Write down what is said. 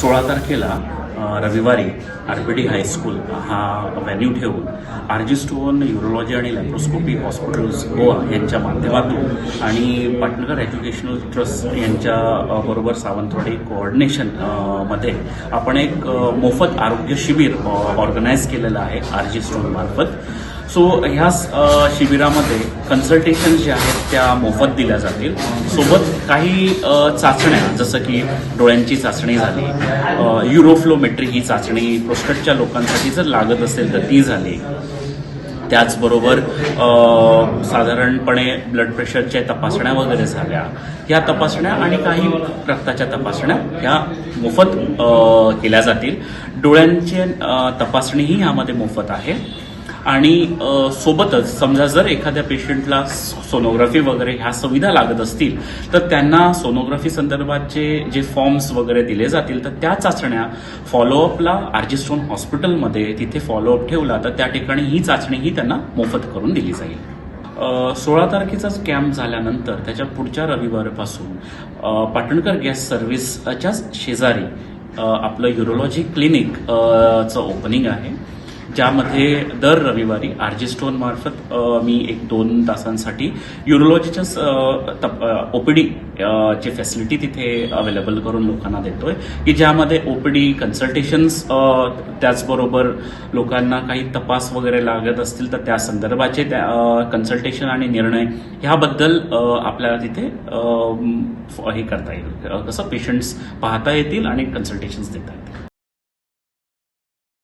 सोळा तारखेला रविवारी आर डी हायस्कूल हा व्हॅन्यू ठेवून आर जी स्टोन युरोलॉजी आणि लॅप्रोस्कोपी हॉस्पिटल्स गोवा यांच्या माध्यमातून आणि पाटणकर एज्युकेशनल ट्रस्ट यांच्या बरोबर सावंतवाडी कोऑर्डिनेशनमध्ये आपण एक मोफत आरोग्य शिबिर ऑर्गनाईज केलेलं आहे आर जी स्टोन मार्फत. सो ह्या शिबिरामध्ये कन्सल्टेशन जे आहेत त्या मोफत दिल्या जातील. सोबत काही चाचण्या जसं की डोळ्यांची चाचणी झाली युरोफ्लोमेट्री ही चाचणी प्रोस्टेटच्या लोकांसाठी जर लागत असेल तर ती झाली. त्याचबरोबर साधारणपणे ब्लड प्रेशरच्या तपासण्या वगैरे झाल्या. ह्या तपासण्या आणि काही रक्ताच्या तपासण्या ह्या मोफत केल्या जातील. डोळ्यांची तपासणीही यामध्ये मोफत आहे. आणि सोबतच समजा जर एखाद्या पेशंटला सोनोग्राफी वगैरे ह्या सुविधा लागत असतील तर त्यांना सोनोग्राफी संदर्भातचे जे फॉर्म्स वगैरे दिले जातील तर त्या चाचण्या फॉलोअपला आर्जिस्टोन हॉस्पिटलमध्ये तिथे फॉलोअप ठेवला तर त्या ठिकाणी ही चाचणीही त्यांना मोफत करून दिली जाईल. सोळा तारखेचाच कॅम्प झाल्यानंतर त्याच्या पुढच्या रविवारपासून पाटणकर गॅस सर्व्हिसच्याच शेजारी आपलं युरोलॉजी क्लिनिक चं ओपनिंग आहे. ज्यामध्ये दर रविवारी आर स्टोन मार्फत मी एक दोन तासांसाठी युरोलॉजीच्या ओपीडी ची फॅसिलिटी तिथे अवेलेबल करून लोकांना देतोय की ज्यामध्ये ओपीडी कन्सल्टेशन्स त्याचबरोबर लोकांना काही तपास वगैरे लागत असतील तर त्या संदर्भाचे कन्सल्टेशन आणि निर्णय ह्याबद्दल आपल्याला तिथे हे करता येईल. कसं पेशंट्स पाहता येतील आणि कन्सल्टेशन्स देता येतील.